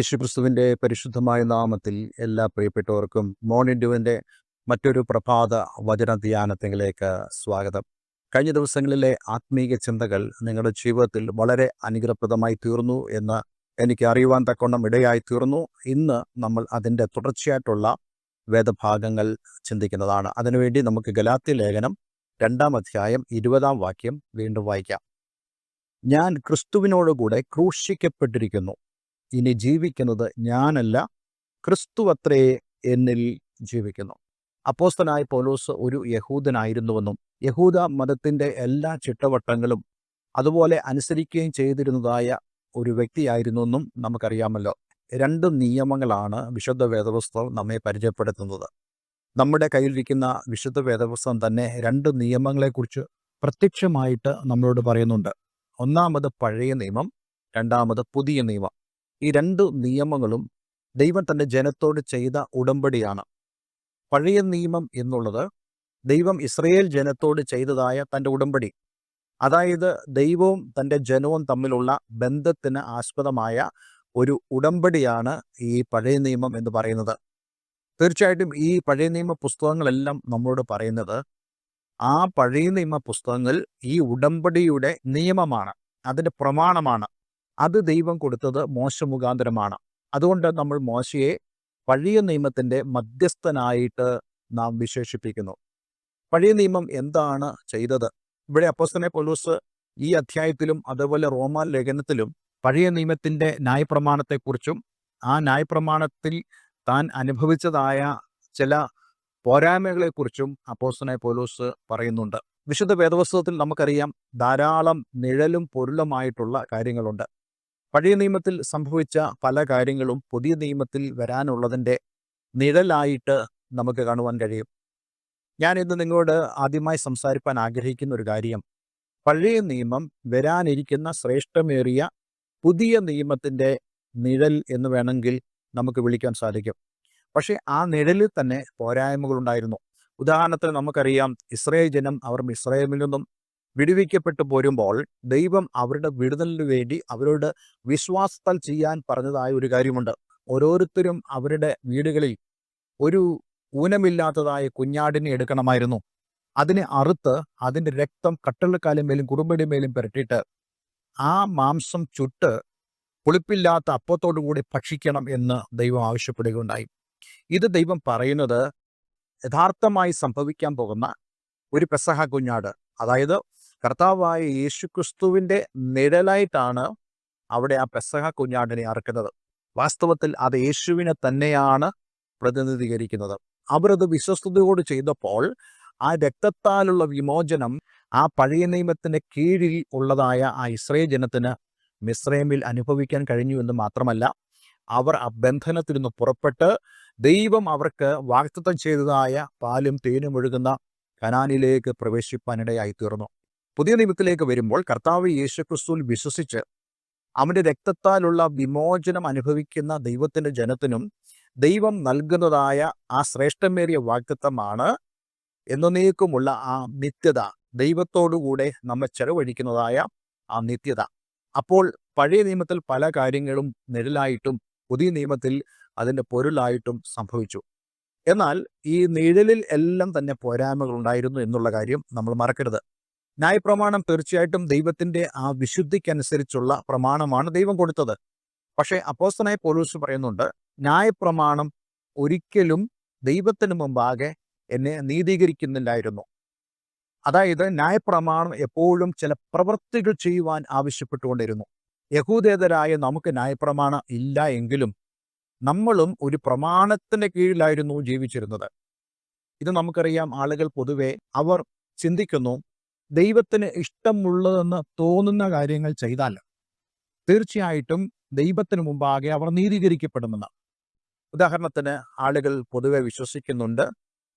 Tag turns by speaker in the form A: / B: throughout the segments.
A: യേശുക്രിസ്തുവിന്റെ പരിശുദ്ധമായ നാമത്തിൽ എല്ലാ പ്രിയപ്പെട്ടവർക്കും മോർണിംഗ് ഡ്യൂവിന്റെ മറ്റൊരു പ്രഭാത വചന ധ്യാനത്തിലേക്ക് സ്വാഗതം. കഴിഞ്ഞ ദിവസങ്ങളിലെ ആത്മീയ ചിന്തകൾ നിങ്ങളുടെ ജീവിതത്തിൽ വളരെ അനുഗ്രഹപ്രദമായി തീർന്നു എന്ന് എനിക്ക് അറിയുവാൻ തക്കവണ്ണം ഇടയായി തീർന്നു. ഇന്ന് നമ്മൾ അതിന്റെ തുടർച്ചയായിട്ടുള്ള വേദഭാഗങ്ങൾ ചിന്തിക്കുന്നതാണ്. അതിനുവേണ്ടി നമുക്ക് ഗലാത്തി ലേഖനം രണ്ടാം അധ്യായം ഇരുപതാം വാക്യം വീണ്ടും വായിക്കാം. ഞാൻ ക്രിസ്തുവിനോടുകൂടെ ക്രൂശിക്കപ്പെട്ടിരിക്കുന്നു. ഇനി ജീവിക്കുന്നത് ഞാനല്ല ക്രിസ്തു അത്രേ എന്നിൽ ജീവിക്കുന്നു. അപ്പോസ്തനായ പൗലോസ് ഒരു യഹൂദനായിരുന്നുവെന്നും യഹൂദ മതത്തിന്റെ എല്ലാ ചിട്ടവട്ടങ്ങളും അതുപോലെ അനുസരിക്കുകയും ചെയ്തിരുന്നതായ ഒരു വ്യക്തിയായിരുന്നുവെന്നും നമുക്കറിയാമല്ലോ. രണ്ട് നിയമങ്ങളാണ് വിശുദ്ധ വേദപുസ്തകം നമ്മെ പരിചയപ്പെടുത്തുന്നത്. നമ്മുടെ കയ്യിലിരിക്കുന്ന വിശുദ്ധ വേദപുസ്തകം തന്നെ രണ്ട് നിയമങ്ങളെക്കുറിച്ച് പ്രത്യക്ഷമായിട്ട് നമ്മളോട് പറയുന്നുണ്ട്. ഒന്നാമത് പഴയ നിയമം രണ്ടാമത് പുതിയ നിയമം. ഈ രണ്ട് നിയമങ്ങളും ദൈവം തന്റെ ജനത്തോട് ചെയ്ത ഉടമ്പടിയാണ്. പഴയ നിയമം എന്നുള്ളത് ദൈവം ഇസ്രയേൽ ജനത്തോട് ചെയ്തതായ തന്റെ ഉടമ്പടി. അതായത് ദൈവവും തന്റെ ജനവും തമ്മിലുള്ള ബന്ധത്തിന് ആസ്പദമായ ഒരു ഉടമ്പടിയാണ് ഈ പഴയ നിയമം എന്ന് പറയുന്നത്. തീർച്ചയായിട്ടും ഈ പഴയ നിയമ പുസ്തകങ്ങളെല്ലാം നമ്മളോട് പറയുന്നത് ആ പഴയ നിയമ പുസ്തകങ്ങൾ ഈ ഉടമ്പടിയുടെ നിയമമാണ്. അതിന്റെ പ്രമാണമാണ്. അത് ദൈവം കൊടുത്തത് മോശ മുഖാന്തരമാണ്. അതുകൊണ്ട് നമ്മൾ മോശയെ പഴയ നിയമത്തിന്റെ മധ്യസ്ഥനായിട്ട് നാം വിശേഷിപ്പിക്കുന്നു. പഴയ നിയമം എന്താണ് ചെയ്തത്? ഇവിടെ അപ്പോസ്തനെ പോലൂസ് ഈ അധ്യായത്തിലും അതുപോലെ റോമാ ലേഖനത്തിലും പഴയ നിയമത്തിന്റെ ന്യായപ്രമാണത്തെക്കുറിച്ചും ആ ന്യായപ്രമാണത്തിൽ താൻ അനുഭവിച്ചതായ ചില പോരായ്മകളെക്കുറിച്ചും അപ്പോസ്തനെ പോലൂസ് പറയുന്നുണ്ട്. വിശുദ്ധ വേദപുസ്തകത്തിൽ നമുക്കറിയാം ധാരാളം നിഴലും പൊരുളുമായിട്ടുള്ള കാര്യങ്ങളുണ്ട്. പഴയ നിയമത്തിൽ സംഭവിച്ച പല കാര്യങ്ങളും പുതിയ നിയമത്തിൽ വരാനുള്ളതിന്റെ നിഴലായിട്ട് നമുക്ക് കാണുവാൻ കഴിയും. ഞാൻ ഇന്ന് നിങ്ങളോട് ആദ്യമായി സംസാരിപ്പാൻ ആഗ്രഹിക്കുന്ന ഒരു കാര്യം. പഴയ നിയമം വരാനിരിക്കുന്ന ശ്രേഷ്ഠമേറിയ പുതിയ നിയമത്തിന്റെ നിഴൽ എന്ന് വേണമെങ്കിൽ നമുക്ക് വിളിക്കാൻ സാധിക്കും. പക്ഷേ ആ നിഴലിൽ തന്നെ പോരായ്മകളുണ്ടായിരുന്നു. ഉദാഹരണത്തിന് നമുക്കറിയാം ഇസ്രയേൽ ജനം അവർ ഇസ്രയേലിൽ നിന്നും വിടുവിക്കപ്പെട്ടു പോരുമ്പോൾ ദൈവം അവരുടെ വിടുതലിനു വേണ്ടി അവരോട് വിശ്വാസത്താൽ ചെയ്യാൻ പറഞ്ഞതായ ഒരു കാര്യമുണ്ട്. ഓരോരുത്തരും അവരുടെ വീടുകളിൽ ഒരു ഊനമില്ലാത്തതായ കുഞ്ഞാടിനെ എടുക്കണമായിരുന്നു. അതിനെ അറുത്ത് അതിന്റെ രക്തം കട്ടളക്കാലും മേലും കുറുമ്പടി മേലും പുരട്ടിയിട്ട് ആ മാംസം ചുട്ട് പുളിപ്പില്ലാത്ത അപ്പത്തോടു കൂടി ഭക്ഷിക്കണം എന്ന് ദൈവം ആവശ്യപ്പെടുകയുണ്ടായി. ഇത് ദൈവം പറയുന്നത് യഥാർത്ഥമായി സംഭവിക്കാൻ പോകുന്ന ഒരു പെസഹ കുഞ്ഞാട് അതായത് കർത്താവായ യേശുക്രിസ്തുവിന്റെ നിഴലായിട്ടാണ് അവിടെ ആ പെസഹ കുഞ്ഞാടിനെ അറക്കുന്നത്. വാസ്തവത്തിൽ അത് യേശുവിനെ തന്നെയാണ് പ്രതിനിധീകരിക്കുന്നത്. അവരത് വിശ്വസ്തയോട് ചെയ്തപ്പോൾ ആ രക്തത്താലുള്ള വിമോചനം ആ പഴയ നിയമത്തിന് കീഴിൽ ഉള്ളതായ ആ ഇസ്രയേൽ ജനത്തിന് മിസ്രൈമിൽ അനുഭവിക്കാൻ കഴിഞ്ഞു എന്ന് മാത്രമല്ല അവർ ആ ബന്ധനത്തിൽ നിന്ന് പുറപ്പെട്ട് ദൈവം അവർക്ക് വാഗ്ദത്തം ചെയ്തതായ പാലും തേനും ഒഴുകുന്ന കനാനിലേക്ക് പ്രവേശിപ്പാനിടയായി തീർന്നു പുതിയ നിയമത്തിലേക്ക് വരുമ്പോൾ കർത്താവ് യേശുക്രിസ്തുവിൽ വിശ്വസിച്ച് അവന്റെ രക്തത്താലുള്ള വിമോചനം അനുഭവിക്കുന്ന ദൈവത്തിന്റെ ജനത്തിനും ദൈവം നൽകുന്നതായ ആ ശ്രേഷ്ഠമേറിയ വാക്തത്വമാണ് എന്നേക്കുമുള്ള ആ നിത്യത ദൈവത്തോടുകൂടെ നമ്മെ ചെലവഴിക്കുന്നതായ ആ നിത്യത. അപ്പോൾ പഴയ നിയമത്തിൽ പല കാര്യങ്ങളും നിഴലായിട്ടും പുതിയ നിയമത്തിൽ അതിന്റെ പൊരുളായിട്ടും സംഭവിച്ചു. എന്നാൽ ഈ നിഴലിൽ എല്ലാം തന്നെ പോരായ്മകൾ ഉണ്ടായിരുന്നു എന്നുള്ള കാര്യം നമ്മൾ മറക്കരുത്. ന്യായപ്രമാണം തീർച്ചയായിട്ടും ദൈവത്തിന്റെ ആ വിശുദ്ധിക്കനുസരിച്ചുള്ള പ്രമാണമാണ് ദൈവം കൊടുത്തത്. പക്ഷേ അപ്പോസ്തനായ പോലീസ് പറയുന്നുണ്ട് ന്യായപ്രമാണം ഒരിക്കലും ദൈവത്തിന് മുമ്പാകെ എന്നെ നീതീകരിക്കുന്നില്ലായിരുന്നു. അതായത് ന്യായപ്രമാണം എപ്പോഴും ചില പ്രവൃത്തികൾ ചെയ്യുവാൻ ആവശ്യപ്പെട്ടുകൊണ്ടിരുന്നു. യഹൂദേതരായ നമുക്ക് ന്യായപ്രമാണം ഇല്ല എങ്കിലും നമ്മളും ഒരു പ്രമാണത്തിന് കീഴിലായിരുന്നു ജീവിച്ചിരുന്നത്. ഇത് നമുക്കറിയാം ആളുകൾ പൊതുവെ അവർ ചിന്തിക്കുന്നു ദൈവത്തിന് ഇഷ്ടമുള്ളതെന്ന് തോന്നുന്ന കാര്യങ്ങൾ ചെയ്താൽ തീർച്ചയായിട്ടും ദൈവത്തിന് മുമ്പാകെ അവർ നീതീകരിക്കപ്പെടുമെന്ന്. ഉദാഹരണത്തിന് ആളുകൾ പൊതുവെ വിശ്വസിക്കുന്നുണ്ട്.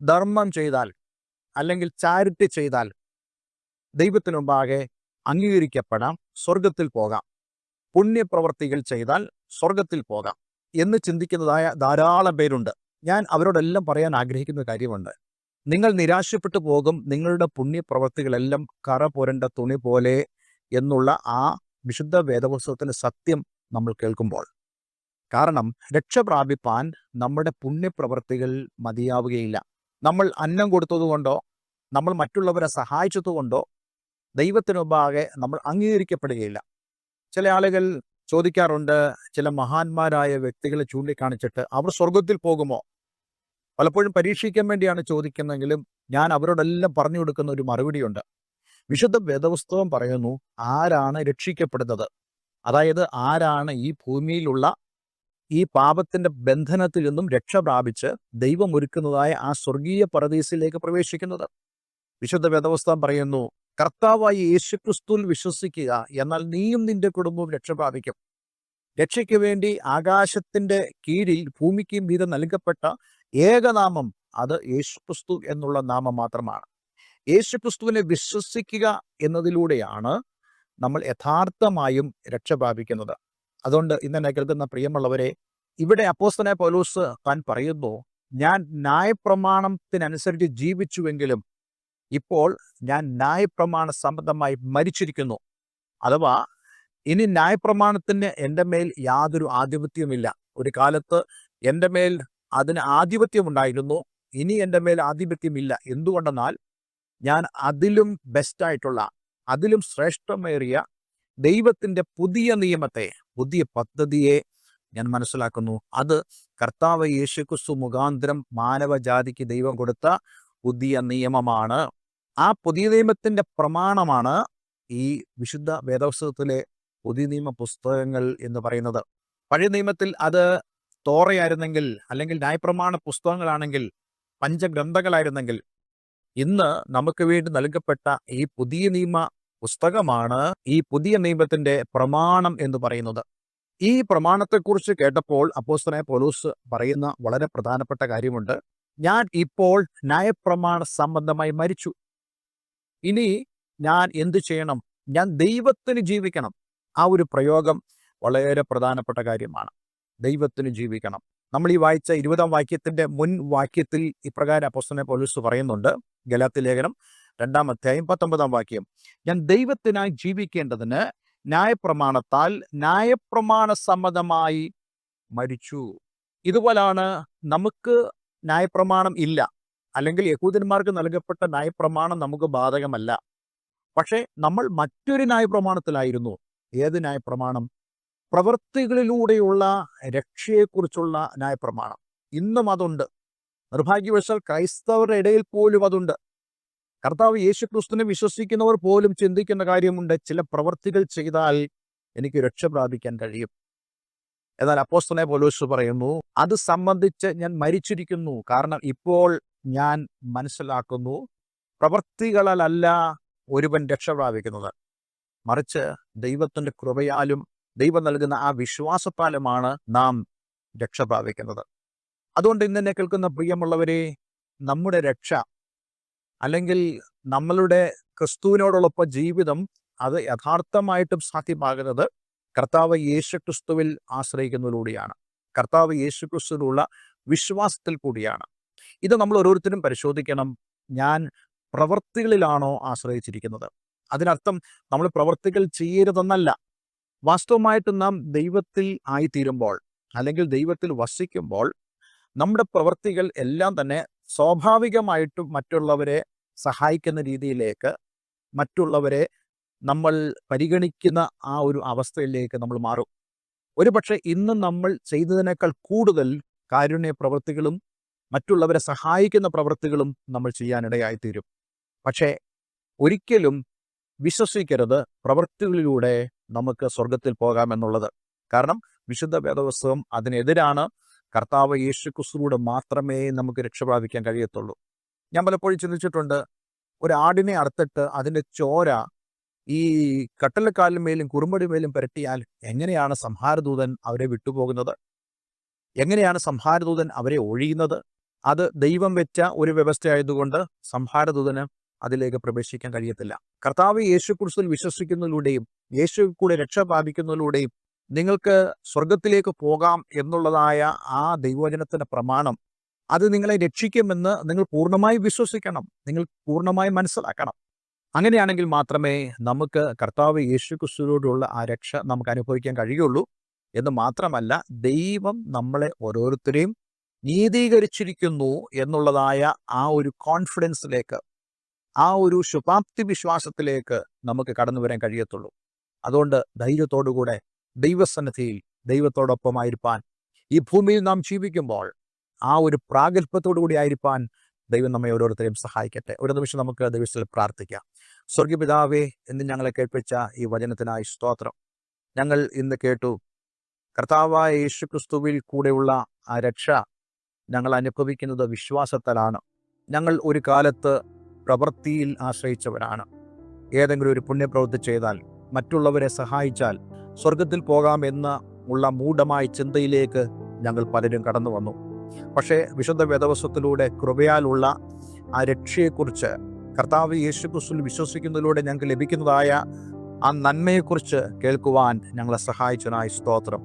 A: ധർമ്മം ചെയ്താൽ അല്ലെങ്കിൽ ചാരിറ്റി ചെയ്താൽ ദൈവത്തിന് മുമ്പാകെ അംഗീകരിക്കപ്പെടാം സ്വർഗത്തിൽ പോകാം. പുണ്യപ്രവർത്തികൾ ചെയ്താൽ സ്വർഗത്തിൽ പോകാം എന്ന് ചിന്തിക്കുന്നതായ ധാരാളം പേരുണ്ട്. ഞാൻ അവരോടെല്ലാം പറയാൻ ആഗ്രഹിക്കുന്ന കാര്യമുണ്ട്. നിങ്ങൾ നിരാശപ്പെട്ടു പോകും. നിങ്ങളുടെ പുണ്യപ്രവർത്തികളെല്ലാം കറ പുരണ്ട തുണി പോലെ എന്നുള്ള ആ വിശുദ്ധ വേദപുസ്തകത്തിന്റെ സത്യം നമ്മൾ കേൾക്കുമ്പോൾ. കാരണം രക്ഷപ്രാപിപ്പാൻ നമ്മുടെ പുണ്യപ്രവർത്തികൾ മതിയാവുകയില്ല. നമ്മൾ അന്നം കൊടുത്തതുകൊണ്ടോ നമ്മൾ മറ്റുള്ളവരെ സഹായിച്ചതുകൊണ്ടോ ദൈവത്തിനുപാകെ നമ്മൾ അംഗീകരിക്കപ്പെടുകയില്ല. ചില ആളുകൾ ചോദിക്കാറുണ്ട് ചില മഹാന്മാരായ വ്യക്തികളെ ചൂണ്ടിക്കാണിച്ചിട്ട് അവർ സ്വർഗത്തിൽ പോകുമോ? പലപ്പോഴും പരീക്ഷിക്കാൻ വേണ്ടിയാണ് ചോദിക്കുന്നതെങ്കിലും ഞാൻ അവരോടെല്ലാം പറഞ്ഞു കൊടുക്കുന്ന ഒരു മറുപടിയുണ്ട്. വിശുദ്ധ വേദപുസ്തകം പറയുന്നു ആരാണ് രക്ഷിക്കപ്പെടുന്നത്? അതായത് ആരാണ് ഈ ഭൂമിയിലുള്ള ഈ പാപത്തിന്റെ ബന്ധനത്തിൽ നിന്നും രക്ഷ പ്രാപിച്ച് ദൈവം ഒരുക്കുന്നതായ ആ സ്വർഗീയ പരദീസിലേക്ക് പ്രവേശിക്കുന്നത്? വിശുദ്ധ വേദപുസ്തകം പറയുന്നു കർത്താവായി യേശുക്രിസ്തുവിൽ വിശ്വസിക്കുക എന്നാൽ നീയും നിന്റെ കുടുംബവും രക്ഷ പ്രാപിക്കും. രക്ഷയ്ക്ക് വേണ്ടി ആകാശത്തിന്റെ കീഴിൽ ഭൂമിക്കും വീതം നൽകപ്പെട്ട ഏകനാമം അത് യേശുക്രിസ്തു എന്നുള്ള നാമം മാത്രമാണ്. യേശുക്രിസ്തുവിനെ വിശ്വസിക്കുക എന്നതിലൂടെയാണ് നമ്മൾ യഥാർത്ഥമായും രക്ഷ പ്രാപിക്കുന്നത്. അതുകൊണ്ട് ഇന്നെ കേൾക്കുന്ന പ്രിയമുള്ളവരെ ഇവിടെ അപ്പോസ്തനെ പോലൂസ് താൻ പറയുന്നു ഞാൻ ന്യായപ്രമാണത്തിനനുസരിച്ച് ജീവിച്ചുവെങ്കിലും ഇപ്പോൾ ഞാൻ ന്യായപ്രമാണ സംബന്ധമായി മരിച്ചിരിക്കുന്നു. അഥവാ ഇനി ന്യായപ്രമാണത്തിന് എന്റെ മേൽ യാതൊരു ആധിപത്യവുമില്ല. ഒരു കാലത്ത് എന്റെ മേൽ അതിന് ആധിപത്യമുണ്ടായിരുന്നു. ഇനി എന്റെ മേൽ ആധിപത്യമില്ല. എന്തുകൊണ്ടെന്നാൽ ഞാൻ അതിലും ബെസ്റ്റായിട്ടുള്ള അതിലും ശ്രേഷ്ഠമേറിയ ദൈവത്തിന്റെ പുതിയ നിയമത്തെ പുതിയ പദ്ധതിയെ ഞാൻ മനസ്സിലാക്കുന്നു. അത് കർത്താവ് യേശുക്രിസ്തു മുഖാന്തരം മാനവജാതിക്ക് ദൈവം കൊടുത്ത പുതിയ നിയമമാണ്. ആ പുതിയ നിയമത്തിന്റെ പ്രമാണമാണ് ഈ വിശുദ്ധ വേദപുസ്തകത്തിലെ പുതിയ നിയമ പുസ്തകങ്ങൾ എന്ന് പറയുന്നത്. പഴയ നിയമത്തിൽ അത് തോറയായിരുന്നെങ്കിൽ അല്ലെങ്കിൽ ന്യായപ്രമാണ പുസ്തകങ്ങളാണെങ്കിൽ പഞ്ചഗ്രന്ഥങ്ങളായിരുന്നെങ്കിൽ ഇന്ന് നമുക്ക് വേണ്ടി നൽകപ്പെട്ട ഈ പുതിയ നിയമ പുസ്തകമാണ് ഈ പുതിയ നിയമത്തിന്റെ പ്രമാണം എന്ന് പറയുന്നത്. ഈ പ്രമാണത്തെക്കുറിച്ച് കേട്ടപ്പോൾ അപ്പോസ്തനായ പോലൂസ് പറയുന്ന വളരെ പ്രധാനപ്പെട്ട കാര്യമുണ്ട്. ഞാൻ ഇപ്പോൾ ന്യായപ്രമാണ സംബന്ധമായി മരിച്ചു. ഇനി ഞാൻ എന്തു ചെയ്യണം? ഞാൻ ദൈവത്തിന് ജീവിക്കണം. ആ ഒരു പ്രയോഗം വളരെ പ്രധാനപ്പെട്ട കാര്യമാണ്. ദൈവത്തിന് ജീവിക്കണം. നമ്മൾ ഈ വായിച്ച ഇരുപതാം വാക്യത്തിന്റെ മുൻ വാക്യത്തിൽ ഇപ്രകാരം അപ്പോസ്തനെ പോലീസ് പറയുന്നുണ്ട്. ഗലാത്തി ലേഖനം രണ്ടാം അധ്യായം പത്തൊമ്പതാം വാക്യം. ഞാൻ ദൈവത്തിനായി ജീവിക്കേണ്ടതിന് ന്യായപ്രമാണത്താൽ ന്യായപ്രമാണ സമ്മതമായി മരിച്ചു. ഇതുപോലാണ് നമുക്ക് ന്യായപ്രമാണം ഇല്ല. അല്ലെങ്കിൽ യഹൂദന്മാർക്ക് നൽകപ്പെട്ട ന്യായപ്രമാണം നമുക്ക് ബാധകമല്ല. പക്ഷേ നമ്മൾ മറ്റൊരു ന്യായപ്രമാണത്തിലായിരുന്നു. ഏത് ന്യായപ്രമാണം? പ്രവൃത്തികളിലൂടെയുള്ള രക്ഷയെക്കുറിച്ചുള്ള ന്യായപ്രമാണം. ഇന്നും അതുണ്ട്. നിർഭാഗ്യവശാൽ ക്രൈസ്തവരുടെ ഇടയിൽ പോലും അതുണ്ട്. കർത്താവ് യേശുക്രിസ്തുവിനെ വിശ്വസിക്കുന്നവർ പോലും ചിന്തിക്കുന്ന കാര്യമുണ്ട്. ചില പ്രവൃത്തികൾ ചെയ്താൽ എനിക്ക് രക്ഷ പ്രാപിക്കാൻ കഴിയും. എന്നാൽ അപ്പോസ്തനെ പോലീസ് പറയുന്നു അത് സംബന്ധിച്ച് ഞാൻ മരിച്ചിരിക്കുന്നു. കാരണം ഇപ്പോൾ ഞാൻ മനസ്സിലാക്കുന്നു പ്രവൃത്തികളല്ല ഒരുവൻ രക്ഷ പ്രാപിക്കുന്നത്. മറിച്ച് ദൈവത്തിന്റെ കൃപയാലും ദൈവം നൽകുന്ന ആ വിശ്വാസത്താലുമാണ് നാം രക്ഷ പ്രാപിക്കുന്നത്. അതുകൊണ്ട് എന്നെ കേൾക്കുന്ന പ്രിയമുള്ളവരെ നമ്മുടെ രക്ഷ അല്ലെങ്കിൽ നമ്മളുടെ ക്രിസ്തുവിനോടുള്ള ജീവിതം അത് യഥാർത്ഥമായിട്ടും സാധ്യമാകുന്നത് കർത്താവ് യേശു ക്രിസ്തുവിൽ ആശ്രയിക്കുന്നതിലൂടെയാണ്. കർത്താവ് യേശു ക്രിസ്തുവിലുള്ള വിശ്വാസത്തിൽ കൂടിയാണ്. ഇത് നമ്മൾ ഓരോരുത്തരും പരിശോധിക്കണം. ഞാൻ പ്രവൃത്തികളിലാണോ ആശ്രയിച്ചിരിക്കുന്നത്? അതിനർത്ഥം നമ്മൾ പ്രവർത്തികൾ ചെയ്യരുതെന്നല്ല. വാസ്തവമായിട്ട് നാം ദൈവത്തിൽ ആയിത്തീരുമ്പോൾ അല്ലെങ്കിൽ ദൈവത്തിൽ വസിക്കുമ്പോൾ നമ്മുടെ പ്രവൃത്തികൾ എല്ലാം തന്നെ സ്വാഭാവികമായിട്ടും മറ്റുള്ളവരെ സഹായിക്കുന്ന രീതിയിലേക്ക് മറ്റുള്ളവരെ നമ്മൾ പരിഗണിക്കുന്ന ആ ഒരു അവസ്ഥയിലേക്ക് നമ്മൾ മാറും. ഒരു പക്ഷേ ഇന്ന് നമ്മൾ ചെയ്തതിനേക്കാൾ കൂടുതൽ കാരുണ്യ പ്രവൃത്തികളും മറ്റുള്ളവരെ സഹായിക്കുന്ന പ്രവൃത്തികളും നമ്മൾ ചെയ്യാനിടയായിത്തീരും. പക്ഷേ ഒരിക്കലും വിശ്വസിക്കരുത് പ്രവൃത്തികളിലൂടെ നമുക്ക് സ്വർഗത്തിൽ പോകാമെന്നുള്ളത് കാരണം വിശുദ്ധ വേദവസ്തവം അതിനെതിരാണ് കർത്താവ് യേശു ക്രിസ്തുവിലൂടെ മാത്രമേ നമുക്ക് രക്ഷപ്രാപിക്കാൻ കഴിയത്തുള്ളൂ. ഞാൻ പലപ്പോഴും ചിന്തിച്ചിട്ടുണ്ട് ഒരു ആടിനെ അറുത്തിട്ട് അതിന്റെ ചോര ഈ കട്ടലക്കാലിന് മേലും കുറുമ്പടി മേലും പുരട്ടിയാൽ എങ്ങനെയാണ് സംഹാരദൂതൻ അവരെ വിട്ടുപോകുന്നത്? എങ്ങനെയാണ് സംഹാരദൂതൻ അവരെ ഒഴിയുന്നത്? അത് ദൈവം വെച്ച ഒരു വ്യവസ്ഥയായതുകൊണ്ട് സംഹാരദൂതന് അതിലേക്ക് പ്രവേശിക്കാൻ കഴിയത്തില്ല. കർത്താവ് യേശു ക്രിസ്തുവിൽ വിശ്വസിക്കുന്നതിലൂടെയും യേശു കൂടെ രക്ഷ പ്രാപിക്കുന്നതിലൂടെയും നിങ്ങൾക്ക് സ്വർഗത്തിലേക്ക് പോകാം എന്നുള്ളതായ ആ ദൈവവചനത്തിന്റെ പ്രമാണം അത് നിങ്ങളെ രക്ഷിക്കുമെന്ന് നിങ്ങൾ പൂർണമായി വിശ്വസിക്കണം. നിങ്ങൾ പൂർണമായി മനസ്സിലാക്കണം. അങ്ങനെയാണെങ്കിൽ മാത്രമേ നമുക്ക് കർത്താവ് യേശു ക്രിസ്തുവിനോടുള്ള ആ രക്ഷ നമുക്ക് അനുഭവിക്കാൻ കഴിയുള്ളൂ. എന്ന് മാത്രമല്ല ദൈവം നമ്മളെ ഓരോരുത്തരെയും നീതീകരിച്ചിരിക്കുന്നു എന്നുള്ളതായ ആ ഒരു കോൺഫിഡൻസിലേക്ക് ആ ഒരു ശുഭാപ്തി വിശ്വാസത്തിലേക്ക് നമുക്ക് കടന്നു വരാൻ കഴിയത്തുള്ളൂ. അതുകൊണ്ട് ധൈര്യത്തോടുകൂടെ ദൈവസന്നിധിയിൽ ദൈവത്തോടൊപ്പമായിരിക്കാൻ ഈ ഭൂമിയിൽ നാം ജീവിക്കുമ്പോൾ ആ ഒരു പ്രാഗൽഭ്യത്തോടു കൂടി ആയിരിക്കാൻ ദൈവം നമ്മെ ഓരോരുത്തരെയും സഹായിക്കട്ടെ. ഒരു നിമിഷം നമുക്ക് ദൈവത്തിൽ പ്രാർത്ഥിക്കാം. സ്വർഗപിതാവേ എന്ന് ഞങ്ങളെ കേൾപ്പിച്ച ഈ വചനത്തിനായി സ്തോത്രം. ഞങ്ങൾ ഇന്ന് കേട്ടു കർത്താവായ യേശു ക്രിസ്തുവിൽ കൂടെയുള്ള ആ രക്ഷ ഞങ്ങൾ അനുഭവിക്കുന്നത് വിശ്വാസത്താലാണ്. ഞങ്ങൾ ഒരു കാലത്ത് പ്രവൃത്തിയിൽ ആശ്രയിച്ചവരാണ്. ഏതെങ്കിലും ഒരു പുണ്യപ്രവൃത്തി ചെയ്താൽ മറ്റുള്ളവരെ സഹായിച്ചാൽ സ്വർഗത്തിൽ പോകാമെന്ന ഉള്ള മൂഢമായ ചിന്തയിലേക്ക് ഞങ്ങൾ പലരും കടന്നു വന്നു. പക്ഷേ വിശുദ്ധ വേദവസ്വത്തിലൂടെ കൃപയാലുള്ള ആ രക്ഷയെക്കുറിച്ച് കർത്താവ് യേശു ക്രിസ്തുവിൽ വിശ്വസിക്കുന്നതിലൂടെ ഞങ്ങൾക്ക് ലഭിക്കുന്നതായ ആ നന്മയെക്കുറിച്ച് കേൾക്കുവാൻ ഞങ്ങളെ സഹായിച്ചതിനായി സ്തോത്രം.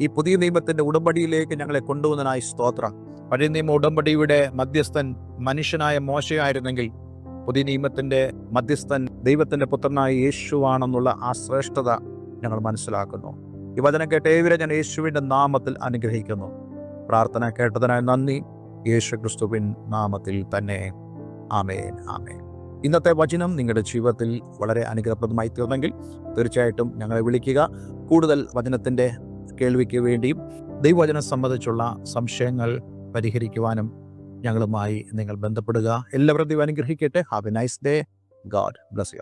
A: ഈ പുതിയ നിയമത്തിന്റെ ഉടമ്പടിയിലേക്ക് ഞങ്ങളെ കൊണ്ടുവന്നതിനായി സ്തോത്രം. പഴയ നിയമ ഉടമ്പടിയുടെ മധ്യസ്ഥൻ മനുഷ്യനായ മോശയായിരുന്നെങ്കിൽ പുതിയ നിയമത്തിന്റെ മധ്യസ്ഥൻ ദൈവത്തിന്റെ പുത്രനായ യേശുവാണെന്നുള്ള ആ ശ്രേഷ്ഠത ഞങ്ങൾ മനസ്സിലാക്കുന്നു. ഈ വചനം കേട്ട ഏവരെ ഞാൻ യേശുവിന്റെ നാമത്തിൽ അനുഗ്രഹിക്കുന്നു. പ്രാർത്ഥന കേട്ടതിനായി നന്ദി. യേശു ക്രിസ്തുവിൻ നാമത്തിൽ തന്നെ. ആമേൻ ആമേൻ. ഇന്നത്തെ വചനം നിങ്ങളുടെ ജീവിതത്തിൽ വളരെ അനുഗ്രഹപ്രദമായി തീർന്നെങ്കിൽ തീർച്ചയായിട്ടും ഞങ്ങളെ വിളിക്കുക. കൂടുതൽ വചനത്തിന്റെ കേൾവിക്ക് വേണ്ടിയും ദൈവവചനം സംബന്ധിച്ചുള്ള സംശയങ്ങൾ പരിഹരിക്കുവാനും ഞങ്ങളുമായി നിങ്ങൾ ബന്ധപ്പെടുക. എല്ലാവരും ദൈവം അനുഗ്രഹിക്കട്ടെ. Have a nice day god bless you